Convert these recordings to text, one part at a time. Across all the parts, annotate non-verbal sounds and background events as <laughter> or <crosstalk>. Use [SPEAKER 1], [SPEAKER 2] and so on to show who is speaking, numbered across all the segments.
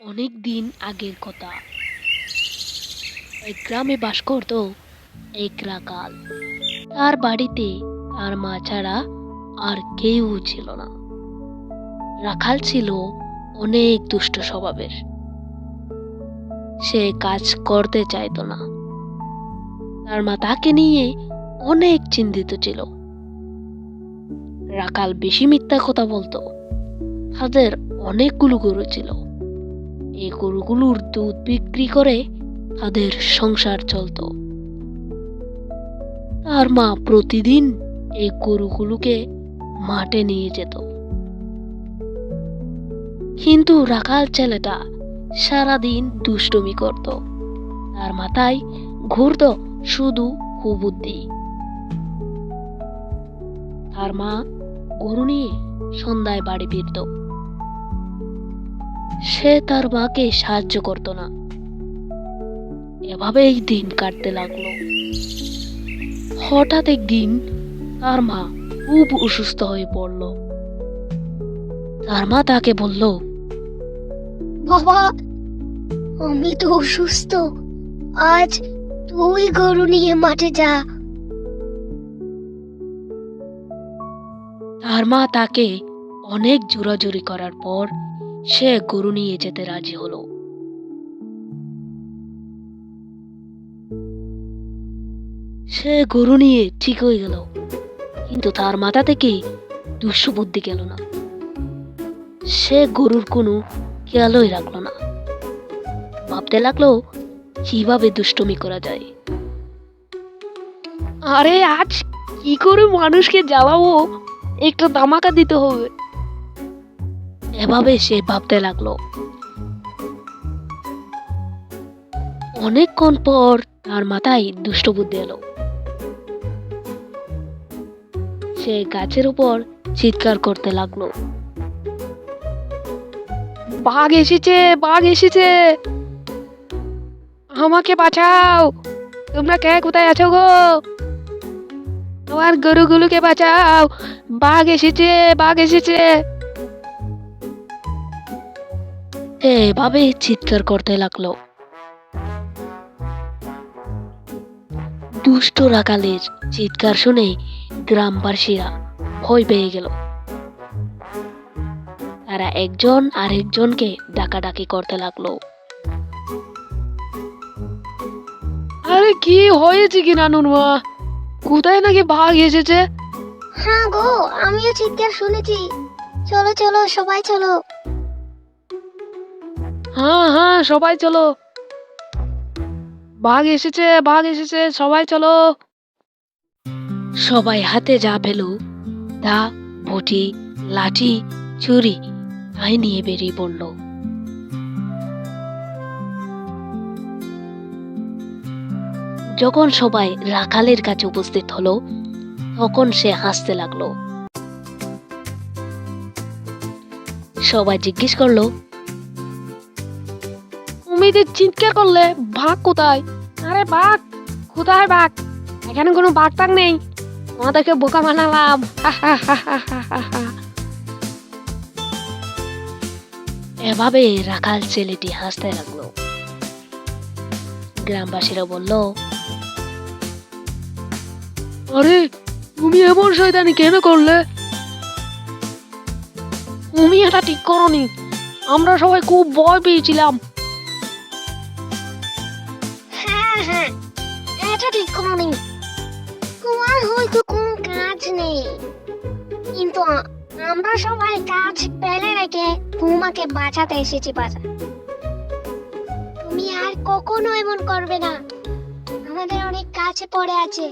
[SPEAKER 1] অনেক দিন আগের কথা। এক গ্রামে বাস করত এক রাকাল। তার বাড়িতে তার মা ছাড়া আর কেউ ছিল না। রাখাল ছিল অনেক দুষ্ট স্বভাবের। সে কাজ করতে চাইতো না। তার মা তাকে নিয়ে অনেক চিন্তিত ছিল। রাখাল বেশি মিথ্যা কথা বলতো। তাদের অনেকগুলো গরু ছিল। এই গরুগুলোর দুধ বিক্রি করে তাদের সংসার চলতো। তার মা প্রতিদিন এই গরুগুলোকে মাঠে নিয়ে যেত। কিন্তু রাখাল ছেলেটা সারাদিন দুষ্টুমি করত। তার মাথায় ঘুরত শুধু কুবুদ্ধি। তার মা গরু নিয়ে সন্ধ্যায় বাড়ি ফিরত। সে তার মাকে সাহায্য করত না। এভাবেই দিন কাটতে লাগল। হঠাৎ একদিন তার মা খুব অসুস্থ হয়ে পড়ল। তার মা তাকে বলল
[SPEAKER 2] বাবা আমি তো অসুস্থ। আজ তুই গরু নিয়ে মাঠে যা।
[SPEAKER 1] তার মা তাকে অনেক জোরাজুরি করার পর সে গরু নিয়ে যেতে রাজি হলো। সে গরু নিয়ে ঠিক হয়ে গেল, কিন্তু তার মাথা থেকে দুষ্টু বুদ্ধি গেল না। সে গরুর কোনো খেয়ালই রাখল না। ভাবতে লাগল, কীভাবে দুষ্টমি করা যায়। আরে আজ কি করে মানুষকে জ্বালাবো? একটু ধামাকা দিতে হবে। এভাবে সে ভাবতে লাগল। অনেকক্ষণ পর তার মাথায় দুষ্ট বুদ্ধি এলো। সে গাছের উপর চিৎকার করতে লাগল। বাঘ এসেছে বাঘ এসেছে। আমাকে বাঁচাও। তোমরা কে? কোথায় আছো গো? আমার গরুগুলোকে বাঁচাও। বাঘ এসেছে বাঘ এসেছে। এভাবে চিৎকার করতে লাগল। দুষ্ট রাকালের চিৎকার শুনে গ্রামবাসীরা ভয় পেয়ে গেল। তারা একজন আরেকজনকে ডাকাডাকি করতে লাগল। আরে কি হয়েছে কি নানুর মা? কোথায় নাকি ভাগ এসেছে?
[SPEAKER 2] হ্যাঁ গো আমিও চিৎকার শুনেছি। চলো চলো সবাই চলো।
[SPEAKER 1] হ্যাঁ হ্যাঁ সবাই চলো। বাঘ এসেছে বাঘ এসেছে, সবাই চলো। সবাই হাতে যা পেল দা বটি, লাঠি, ছুরি, তাই নিয়ে বেরিয়ে পড়ল। যখন সবাই রাখালের কাছে উপস্থিত হলো, তখন সে হাসতে লাগল। সবাই জিজ্ঞেস করল তুমি চিৎকার করলে, বাঘ কোথায়? আরে বাঘ, কোথায় বাঘ? এখানে কোনো বাঘ টাক নেই। আমাদেরকে বোকা বানালাম। <laughs> এভাবে রাখাল ছেলেটি হাসতে লাগল। গ্রামবাসীরা বলল, আরে, তুমি এমন শয়তানি কেন করলে? তুমি এটা ঠিক করনি। আমরা সবাই খুব ভয় পেয়েছিলাম।
[SPEAKER 2] কিন্তু আমরা সবাই কাজ ফেলে রেখে তোমাকে বাঁচাতে এসেছি বাজার। তুমি আর কখনো এমন করবে না। আমাদের অনেক কাজ পড়ে আছে।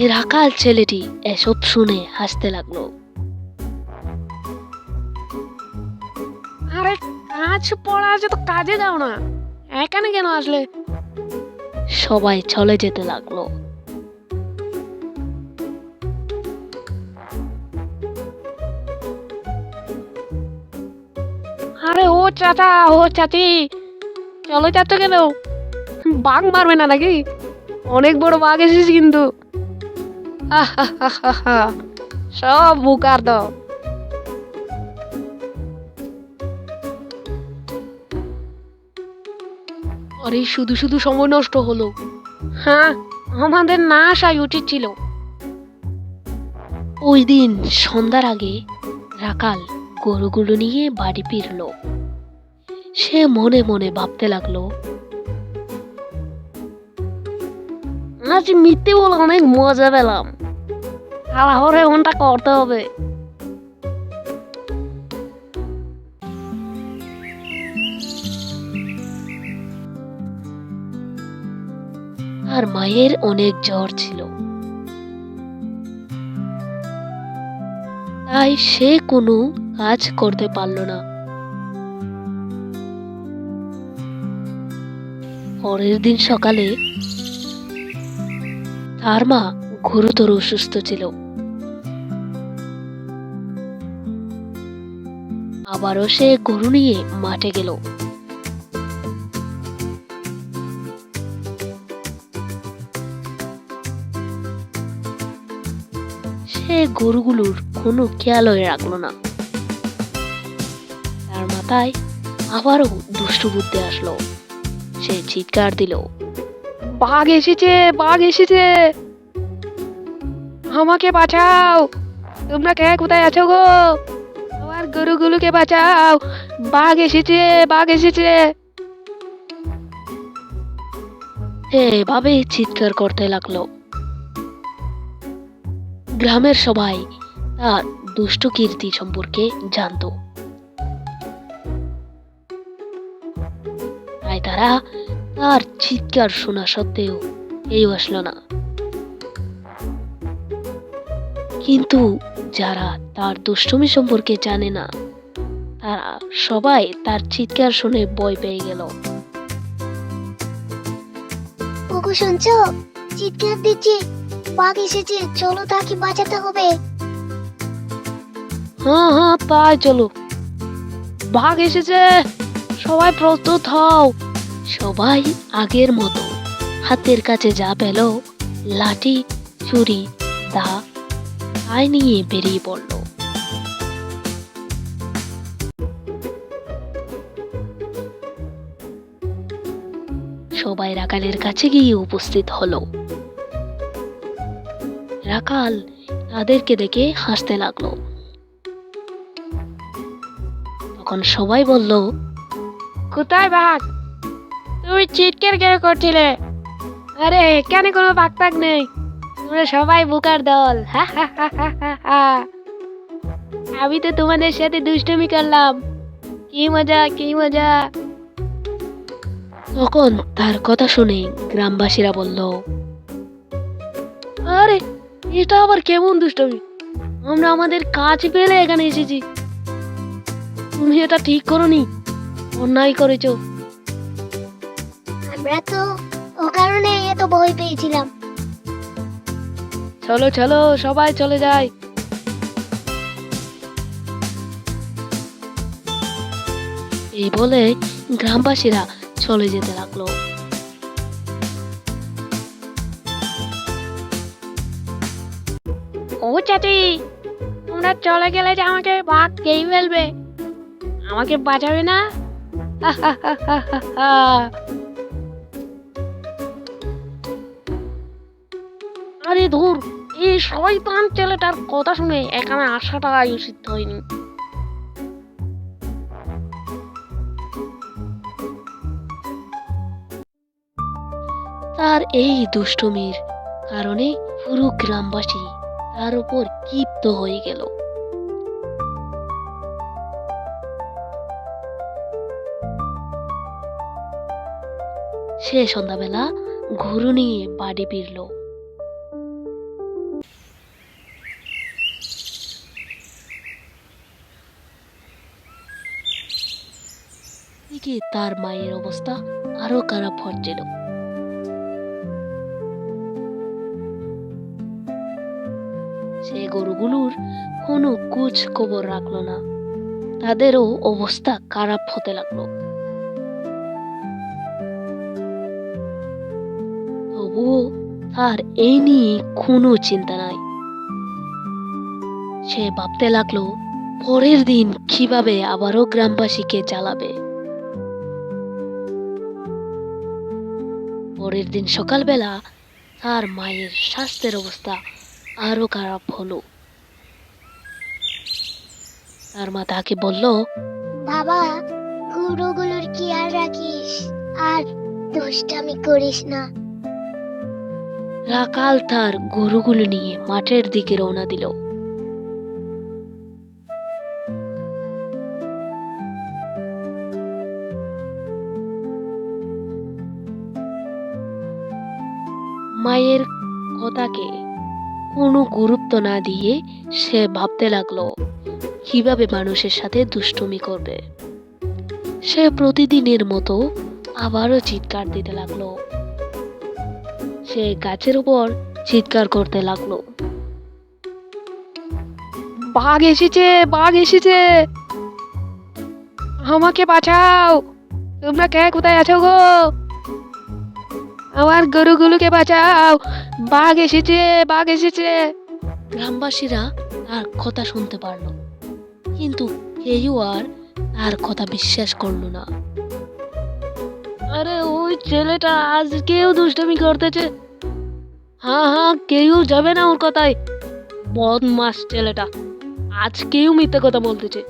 [SPEAKER 1] এই রাখাল ছেলেটি এসব শুনে হাসতে লাগল। আরে কাজ পড়া আছে তো কাজে যাও না। এখানে কেন আসলে? সবাই চলে যেতে লাগল। চাচা, ও চাচি। চলো চাচ্ছ কেন? বাঘ মারবে না নাকি? অনেক বড় বাঘ এসেছিস কিন্তু। সব বুকার দাও আরে, শুধু শুধু সময় নষ্ট হলো। হ্যাঁ আমাদের না আসাই উচিত ছিল। ওই দিন সন্ধ্যার আগে রাকাল গরুগুলো নিয়ে বাড়ি ফিরলো। সে মনে মনে ভাবতে লাগল, আজ মিথ্যে বলে অনেক মজা পেলাম। তাড়াহরে এমনটা করতে হবে। আর মায়ের অনেক জ্বর ছিল। তাই সে কোনো কাজ করতে পারল না। পরের দিন সকালে তার মা গুরুতর অসুস্থ ছিল। আবারও সে গরু নিয়ে মাঠে গেল। সে গরুগুলোর কোনো খেয়ালই রাখল না। তার মাথায় আবারও দুষ্টু বুদ্ধি আসলো। সে চিৎকার দিল বাঘ এসেছে বাঘ এসেছে। আমাকে বাঁচাও। তোমরা কে কোথায় আছো গো? আমার গরুগুলোকে বাঁচাও। বাঘ এসেছে বাঘ এসেছে। এভাবে চিৎকার করতে লাগল। গ্রামের সবাই তার দুষ্ট কীর্তি সম্পর্কে জানতো। তারা তার চিৎকার শোনা সত্ত্বেও কেউ আসলো না। কিন্তু যারা তার দুষ্টুমি সম্পর্কে জানে না তারা সবাই তার চিৎকার শুনে ভয় পেয়ে গেল।
[SPEAKER 2] ওগো শুনছো? চিৎকার দিচ্ছে। বাঘ এসেছে চলো তাকে বাঁচাতে হবে।
[SPEAKER 1] হ্যাঁ হ্যাঁ তাই চলো। বাঘ এসেছে। সবাই প্রস্তুত হও। সবাই আগের মতো। হাতের কাছে যা পেল, লাঠি, ছুরি, দা, তাই নিয়ে বেরিয়ে পড়ল। সবাই রাকালের কাছে গিয়ে উপস্থিত হলো। রাকাল তাদেরকে দেখে হাসতে লাগল। তখন সবাই বলল, কোথায় বাঘ? তুমি চিৎকার কেন করছিলে? আরে, এখানে কোনো বাঘ টাক নেই। তোমরা সবাই বুকার দল। আমি তো তোমাদের সাথে দুষ্টুমি করলাম। কি মজা কি মজা। তখন তার কথা শুনে গ্রামবাসীরা বলল, আরে, এটা আবার কেমন দুষ্টমি? আমরা আমাদের কাজ পেলে এখানে এসেছি। তুমি এটা ঠিক করনি। অন্যায় করেছ।
[SPEAKER 2] আমরা তো ও কারণে এত ভয় পেয়েছিলাম।
[SPEAKER 1] চলো চলো সবাই চলে যায় এই বলে গ্রামবাসীরা চলে যেতে লাগল। ও চাচি তোমরা চলে গেলে যে আমাকে বাঘ খেয়ে ফেলবে। আমাকে বাঁচাবে না? আরে ধুর, এই শয়তান ছেলেটার কথা শুনে এখানে আসাটাই উচিত হয়নি। তার এই দুষ্টমির কারণে পুরো গ্রামবাসী তার উপর ক্ষিপ্ত হয়ে গেল। সে সন্ধ্যাবেলা ঘুরু নিয়ে বাড়ি ফিরল। এদিকে তার মায়ের অবস্থা আরও খারাপ হচ্ছিল সে গরুগুলোর কোনো কুচ খবর রাখল না। তাদেরও অবস্থা খারাপ হতে লাগল। তবুও তার এই নিয়ে কোনো চিন্তা নাই। সে ভাবতে লাগল, পরের দিন কীভাবে আবারও গ্রামবাসীকে জ্বালাবে? পরের দিন সকালবেলা তার মায়ের স্বাস্থ্যের অবস্থা আরও খারাপ হলো। তার মা তাকে বলল
[SPEAKER 2] বাবা গরুগুলোর খেয়াল রাখিস আর দুষ্টামি করিস না।
[SPEAKER 1] রাকাল তার গরুগুলো নিয়ে মাঠের দিকে রওনা দিল। মায়ের কথাকে কোনো গুরুত্ব না দিয়ে সে ভাবতে লাগল, কীভাবে মানুষের সাথে দুষ্টুমি করবে। সে প্রতিদিনের মতো আবারও চিৎকার দিতে লাগল। সে গাছের উপর চিৎকার করতে লাগল। বাঘ এসেছে বাঘ এসেছে। আমাকে বাঁচাও। তোমরা কে, কোথায় আছো গো? আমার গরুগুলোকে বাঁচাও। বাঘ এসেছে বাঘ এসেছে। গ্রামবাসীরা তার কথা শুনতে পারল। কিন্তু কেউ আর তার কথা বিশ্বাস করল না। আরে ওই ছেলেটা আজ কেউ দুষ্টামি করতেছে। হ্যাঁ হ্যাঁ কেউ যাবে না ওর কথায়। বদমাস ছেলেটা। আজ কেউ মিথ্যে কথা বলতেছে।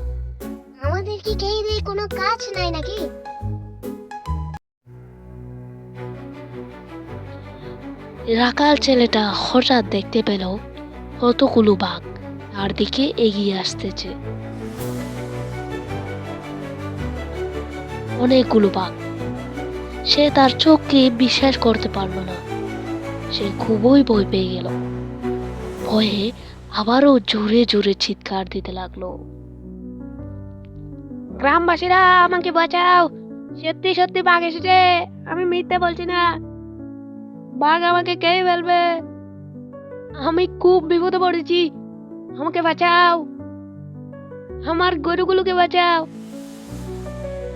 [SPEAKER 2] আমাদের কি দিয়ে কোনো কাজ নাই নাকি?
[SPEAKER 1] রাকাল ছেলেটা হঠাৎ দেখতে পেল কতগুলো বাঘ তার দিকে এগিয়ে আসতেছে। অনেকগুলো বাঘ। সে তার চোখকে বিশ্বাস করতে পারল না। সে খুবই ভয় পেয়ে গেল। ভয়ে আবারও জোরে জোরে চিৎকার দিতে লাগল। গ্রামবাসীরা আমাকে বাঁচাও। সত্যি সত্যি বাঘ এসেছে। আমি মিথ্যে বলছি না। বাঘ আমাকে কে ফেলবে? আমি খুব বিপদে পড়েছি। আমাকে বাঁচাও। আমার গরুগুলোকে বাঁচাও।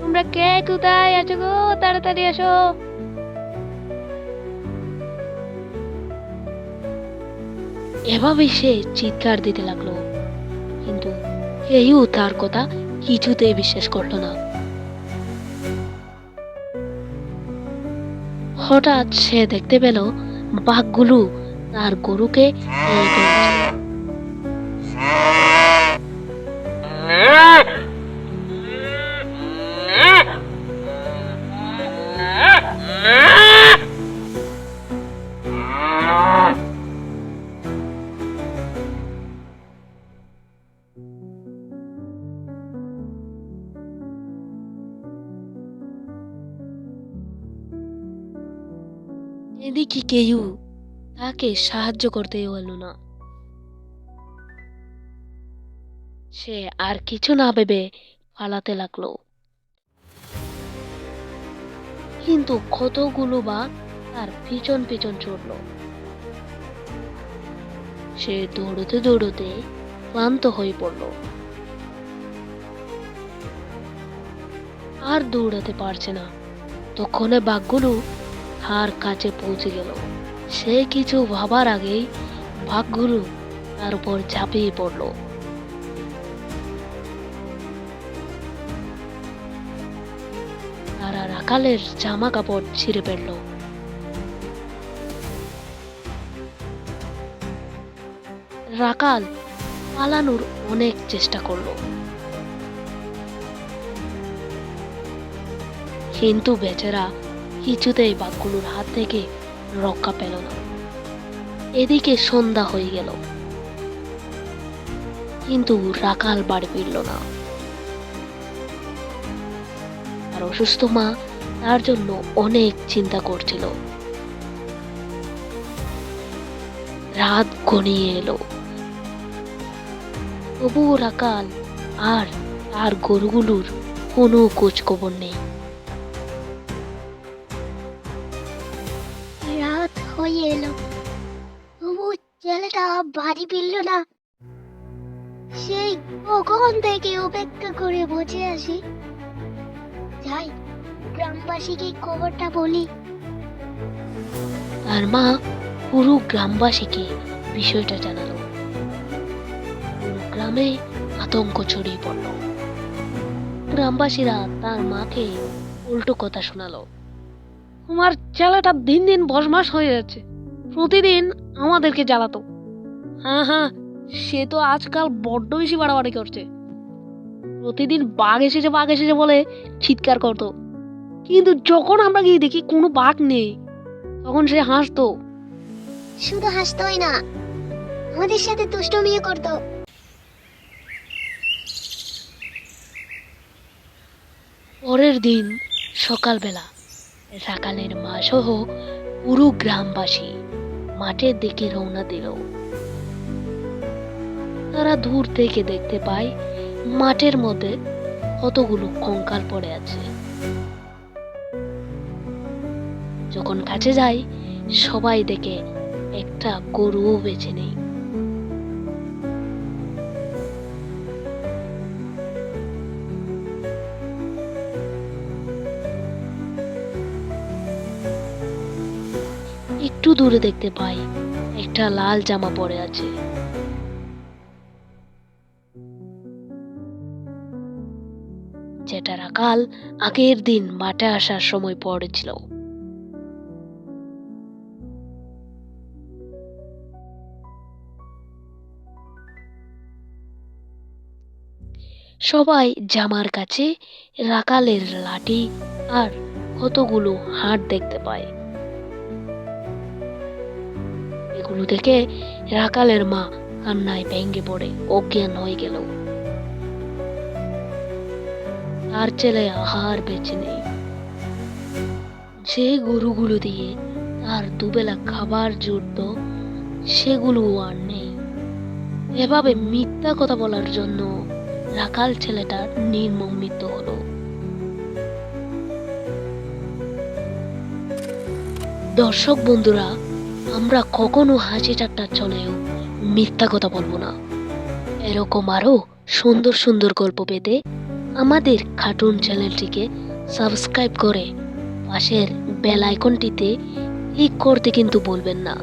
[SPEAKER 1] তোমরা কে কোথায় আছো গো? তাড়াতাড়ি আসো এভাবে সে চিৎকার দিতে লাগল। কিন্তু কেউ তার কথা কিছুতেই বিশ্বাস করল না। হঠাৎ সে দেখতে পেল বাঘগুলো তার গরুকে কেউ তাকে সাহায্য করতে হলো না। সে আর কিছু না ভেবে পালাতে লাগল। কিন্তু কতগুলো বাঘ তার পিছন পিছন ছুটল। সে দৌড়তে দৌড়তে ক্লান্ত হয়ে পড়ল। আর দৌড়াতে পারছে না। তখনে বাঘগুলো তার কাছে পৌঁছে গেল। সে কিছু ভাবার আগেই বাঘগুলো তার উপর ঝাঁপিয়ে পড়ল। তারা রাকালের জামা কাপড় ছিঁড়ে ফেলল। রাকাল পালানোর অনেক চেষ্টা করল। কিন্তু বেচারা কিছুতেই বাঘগুলোর হাত থেকে রক্ষা পেল না। এদিকে সন্ধ্যা হয়ে গেল। কিন্তু রাকাল বাড়ি ফিরল না। আর অসুস্থ মা তার জন্য অনেক চিন্তা করছিল। রাত ঘনিয়ে এলো। তবুও রাকাল আর তার গরুগুলোর কোনো খোঁজ খবর নেই।
[SPEAKER 2] ছেলেটা বাড়ি ফিরল না। সেই কখন থেকে অপেক্ষা করে বসে আছি। যাই, গ্রামবাসীকে খবরটা বলি।
[SPEAKER 1] মা, পুরো গ্রামবাসীকে বিষয়টা জানালো। পুরো গ্রামে আতঙ্ক ছড়িয়ে পড়ল। গ্রামবাসীরা তার মাকে উল্টো কথা শোনালো। তোমার ছেলেটা দিন দিন বসমাস হয়ে যাচ্ছে। প্রতিদিন আমাদেরকে জ্বালাতো। হ্যাঁ হ্যাঁ সে তো আজকাল বড্ড বেশি বাড়াবাড়ি করছে। প্রতিদিন বাঘ এসেছে বাঘ এসেছে বলে চিৎকার করতো। কিন্তু যখন আমরা গিয়ে দেখি কোনো বাঘ নেই তখন সে হাসতো।
[SPEAKER 2] শুধু হাসতোই না আমাদের সাথে দুষ্টমিও করতো।
[SPEAKER 1] পরের দিন সকালবেলা রাকালের মা সহ পুরো গ্রামবাসী মাঠের দিকে রওনা দিল। তারা দূর থেকে দেখতে পায়, মাঠের মধ্যে কতগুলো কঙ্কাল পড়ে আছে। যখন কাছে যাই, সবাই দেখে একটা গরুও বেছে নেই। একটু দূরে দেখতে পাই। একটা লাল জামা পরে আছে। যেটা আকাল আগের দিন মাঠে আসার সময় পড়েছিল। সবাই জামার কাছে রাকালের লাঠি আর কতগুলো হাট দেখতে পায়। এগুলো দেখে রাকালের মা কান্নায় ভেঙ্গে পড়ে অজ্ঞান হয়ে গেল। তার ছেলে আহার বেঁচে নেই। যে গরুগুলো দিয়ে তার দুবেলা খাবার জুটত, সেগুলো আর নেই। এভাবে মিথ্যা কথা বলার জন্য রাকাল ছেলেটার নির্মম মৃত্যু হলো। দর্শক বন্ধুরা আমরা কখনো হাসি ঠাট্টা চলেও মিথ্যা কথা বলব না। এরকম আরও সুন্দর সুন্দর গল্প পেতে আমাদের খাটুন চ্যানেলটিকে সাবস্ক্রাইব করে পাশের বেল আইকনটিতে ক্লিক করতে কিন্তু বলবেন না।